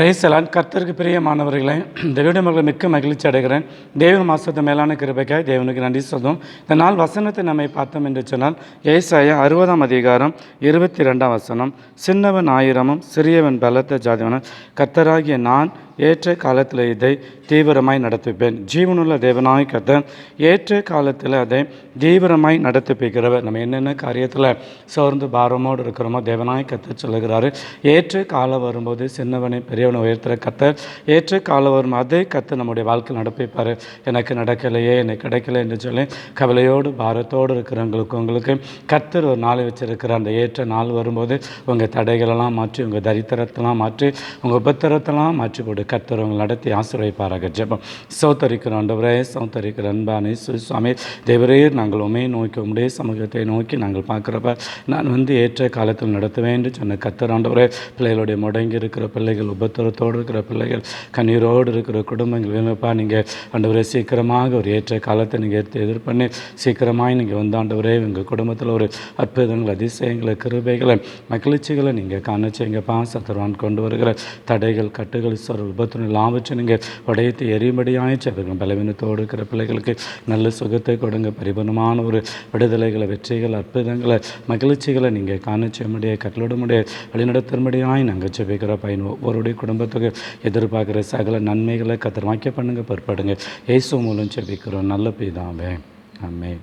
ரைசலான் கர்த்தருக்கு பிரியமானவர்களே இந்த வீடு மகளை மிக்க மகிழ்ச்சி அடைகிறேன். தேவன் மாசத்து மேலான கிருபைக்காய் தேவனுக்கு நன்றி சொல்லும். இந்த நாள் வசனத்தை நம்மை பார்த்தோம் என்று சொன்னால் ஏசாய அறுபதாம் அதிகாரம் இருபத்தி ரெண்டாம் வசனம். சின்னவன் ஆயிரமும் சிறியவன் பலத்த ஜாதிவனும் கர்த்தராகிய நான் ஏற்ற காலத்தில் இதை தீவிரமாய் நடத்திப்பேன் ஜீவனுள்ள தேவனாய் கத்தன் ஏற்ற காலத்தில் அதை தீவிரமாய் நடத்திப்பிக்கிறவர் நம்ம என்னென்ன காரியத்தில் சோர்ந்து பாரமோடு இருக்கிறோமோ தேவனாய் கர்த்தர் சொல்லுகிறாரு. ஏற்ற காலம் வரும்போது சின்னவனை பெரியவனை உயர்த்துகிற கர்த்தர் ஏற்ற காலம் வரும் அதே கத்து நம்முடைய வாழ்க்கை நடப்பிப்பார். எனக்கு நடக்கலையே எனக்கு கிடைக்கல என்று சொல்லி கவலையோடு பாரத்தோடு இருக்கிறவங்களுக்கு உங்களுக்கு கத்தர் ஒரு நாள் வச்சிருக்கிற அந்த ஏற்ற நாள் வரும்போது உங்கள் தடைகளெல்லாம் மாற்றி உங்கள் தரித்திரத்தெல்லாம் மாற்றி உங்கள் உபத்திரத்தெல்லாம் மாற்றி போடு கர்த்தர் உங்களை நடத்தி ஆசிரியப்பாராக ஜெபம். சௌத்தரிக்கிற ஆண்டவரே சௌத்தரிக்கிற அன்பானே சுவாமி. தேவரே நாங்கள் உண்மை நோக்கி உடைய சமூகத்தை நோக்கி நாங்கள் பார்க்குறப்ப நான் வந்து ஏற்ற காலத்தில் நடத்துவேன் என்று சொன்ன கர்த்தர் ஆண்டவரே பிள்ளைகளுடைய முடங்கி இருக்கிற பிள்ளைகள் உபத்திரத்தோடு இருக்கிற பிள்ளைகள் கண்ணீரோடு இருக்கிற குடும்பங்கள் வேணுப்பா நீங்கள் ஆண்டவரே சீக்கிரமாக ஒரு ஏற்ற காலத்தை நீங்கள் எடுத்து எதிர்பண்ணி சீக்கிரமாக நீங்கள் வந்தாண்டவரே எங்கள் குடும்பத்தில் ஒரு அற்புதங்கள் அதிசயங்களை கிருபைகளை மகிழ்ச்சிகளை நீங்கள் காண செய்யுங்கப்பா. சத்தர்வான் கொண்டு வருகிற தடைகள் கட்டுகள் சொல் விபத்து வச்சு நீங்கள் உடையத்து எரியும்படியாக செய்வீங்க பலவீனத்தோடு இருக்கிற பிள்ளைகளுக்கு நல்ல சுகத்தை கொடுங்க. பரிபூர்ணமான ஒரு விடுதலைகளை வெற்றிகள் அற்புதங்களை மகிழ்ச்சிகளை நீங்கள் காண செய்ய முடியாது கட்டளிட முடியாது வழிநடத்தும்படியாய் நாங்கள் செபிக்கிற பயன் ஒவ்வொருடைய குடும்பத்துக்கு எதிர்பார்க்குற சகல நன்மைகளை கத்திரமாக்க பண்ணுங்க பொறுப்படுங்க இயேசு மூலம் செபிக்கிறோம். நல்ல பிதாவே. அம்மே